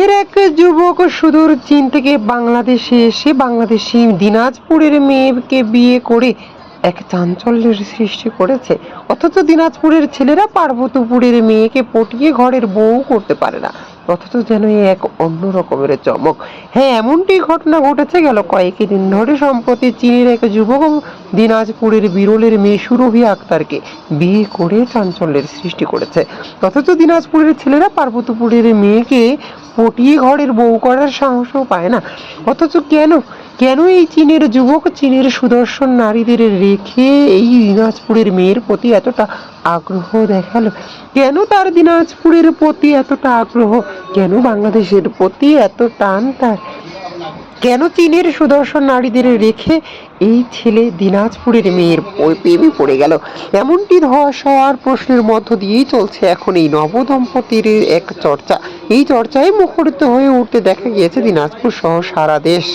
চীনের এক যুবক সুদূর চীন থেকে বাংলাদেশে এসে বাংলাদেশি দিনাজপুরের মেয়েকে বিয়ে করে এক চাঞ্চল্যের সৃষ্টি করেছে। অথচ দিনাজপুরের ছেলেরা পার্বতীপুরের মেয়েকে পটিয়ে ঘরের বউ করতে পারে না। অথচ যেন এক অন্য রকমের চমক। হ্যাঁ এমনটি ঘটনা ঘটেছে গেল কয়েকদিন ধরে সম্প্রতি চীনের এক যুবক দিনাজপুরের বিরলের মেয়ে সুরভি আক্তারকে বিয়ে করে চাঞ্চল্যের সৃষ্টি করেছে। অথচ দিনাজপুরের ছেলেরা পার্বতীপুরের মেয়েকে পটিয়ে ঘরের বউ করার সাহসও পায় না। অথচ কেন? কেন এই চীনের যুবক চীনের সুদর্শন নারীদের রেখে এই দিনাজপুরের মেয়ের প্রতি এতটা আগ্রহ দেখাল? কেন তার দিনাজপুরের প্রতি এতটা আগ্রহ? কেন বাংলাদেশের প্রতি এত টান তার? কেন চীনের সুদর্শন নারীদের রেখে এই ছেলে দিনাজপুরের মেয়ের প্রেমে পড়ে গেল? এমনটি ধস হওয়ার প্রশ্নের মধ্য দিয়েই চলছে এখন এই নবদম্পতির এক চর্চা। এই চর্চায় মুখরিত হয়ে উঠতে দেখা গিয়েছে দিনাজপুর সহ সারা দেশ।